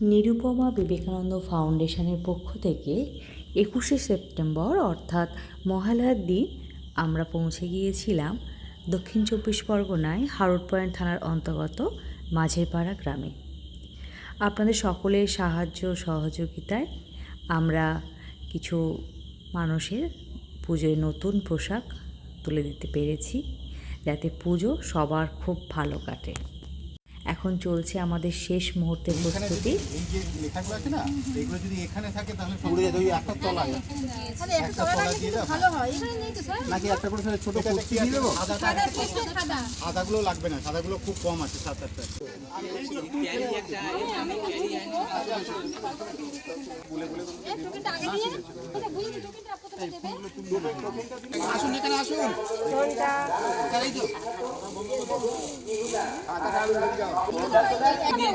নিরুপমা বিবেকানন্দ ফাউন্ডেশনের পক্ষ থেকে একুশে সেপ্টেম্বর, অর্থাৎ মহালয়ার দিন, আমরা পৌঁছে গিয়েছিলাম দক্ষিণ চব্বিশ পরগনায় হারোড পয়েন্ট থানার অন্তর্গত মাঝেরপাড়া গ্রামে। আপনাদের সকলের সাহায্য সহযোগিতায় আমরা কিছু মানুষের পুজোয় নতুন পোশাক তুলে দিতে পেরেছি, যাতে পুজো সবার খুব ভালো কাটে। এখন চলছে আমাদের শেষ মুহূর্তের প্রস্তুতি। এখানে সাদাগুলো লাগবে না সাদাগুলো খুব কম আছে সাত আটটা।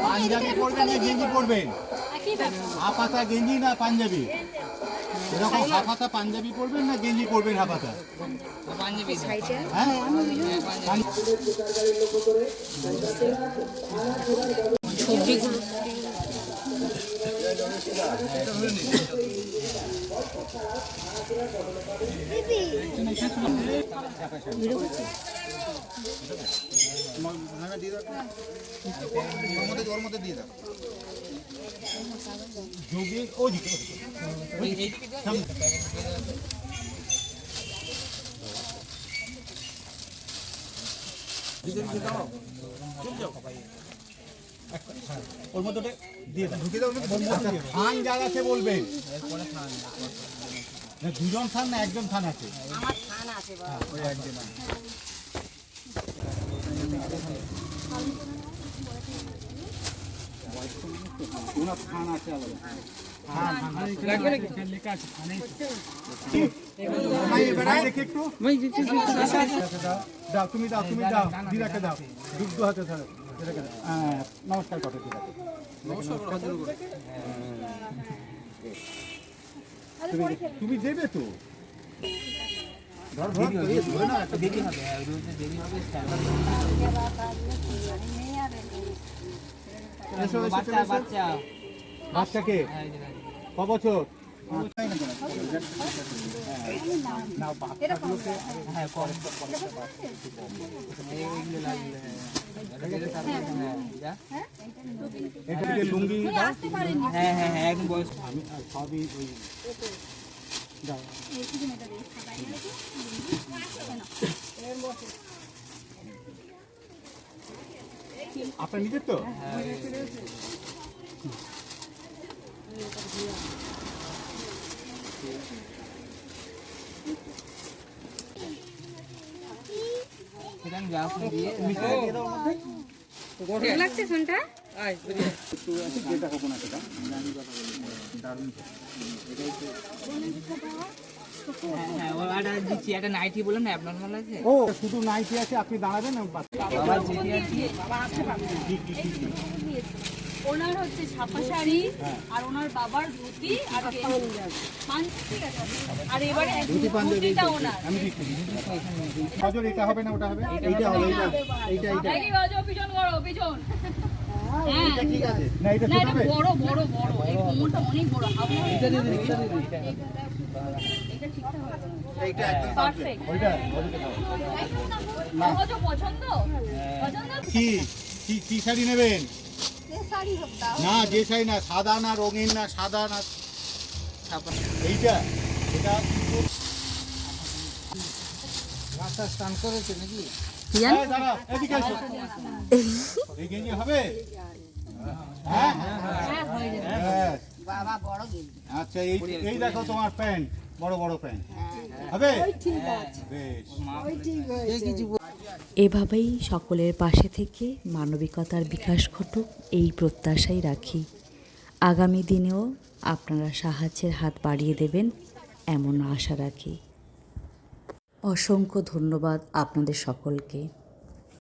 পাঞ্জাবি পরবেন না, গেঞ্জি পরবেন? হাফাতা গেঞ্জি না পাঞ্জাবি? এরকম হাফাতা পাঞ্জাবি পরবেন না, গেঞ্জি পরবেন হাফাতা? হ্যাঁ? দিয়ে দাও। ওর মধ্যে ওর মধ্যে দিয়ে দাও। ঢুকে দাও আচ্ছা, থান যার আছে বলবেন দুজন থান না একজন থান আছে। হ্যাঁ, ওই একজন ওনার থান আছে আলাদা। বাইরে রেখে একটু। দাও, দাও তুমি দাও তুমি দাও। দিদাকে দাও। দুগ্ধ হাতে। হ্যাঁ, নমস্কার করো দিদাকে তুমি- তুমি দেবে তো? এসো। বাচ্চাকে? ক বছর? নাও বাচ্চাগুলোকে এটা থেকে লুঙ্গি দাও হ্যাঁ হ্যাঁ হ্যাঁ একদম বয়স আমি আর সবই ওই দাও আপনার নিজের তো সেটা আমি গ্লাস দিয়ে মিশিয়ে দিয়ে দাও ওর মধ্যে। লাগছে ফোনটা? ও শুধু নাইটি আছে আপনি দাঁড়াবেন ওনার হচ্ছে ছাপা শাড়ি আর ওনার বাবার ধুতি আর ঠিক আছে আর এবারে ধুতিটা ওনার। আমি এটা হবে না ওটা হবে? এইটা হবে এইটা এইটা এইটা পিছন বড় পিছন। হ্যাঁ হবে। বড় বড় বড়। এই কোমরটা অনেক বড়। এটা এটা এটা ঠিকঠাক এইটা একদম পারফেক্ট ওইটা ওইটা। দাও। বাজো পছন্দ? পছন্দ? কি? কি কি শাড়ি নেবেন? না যে শাড়ি না সাদা না রঙিন না সাদা না এইটা এটা রাস্তা স্নান করেছে নাকি? এই দাঁড়া, এদিকে এসো। এই গেঞ্জি হবে? হ্যাঁ আচ্ছা এই এই দেখো তোমার প্যান্ট বড় বড় প্যান্ট। হবে এভাবেই সকলের পাশে থেকে মানবিকতার বিকাশ ঘটুক এই প্রত্যাশাই রাখি। আগামী দিনেও আপনারা সাহায্যের হাত বাড়িয়ে দেবেন এমন আশা রাখি। অসংখ্য ধন্যবাদ আপনাদের সকলকে।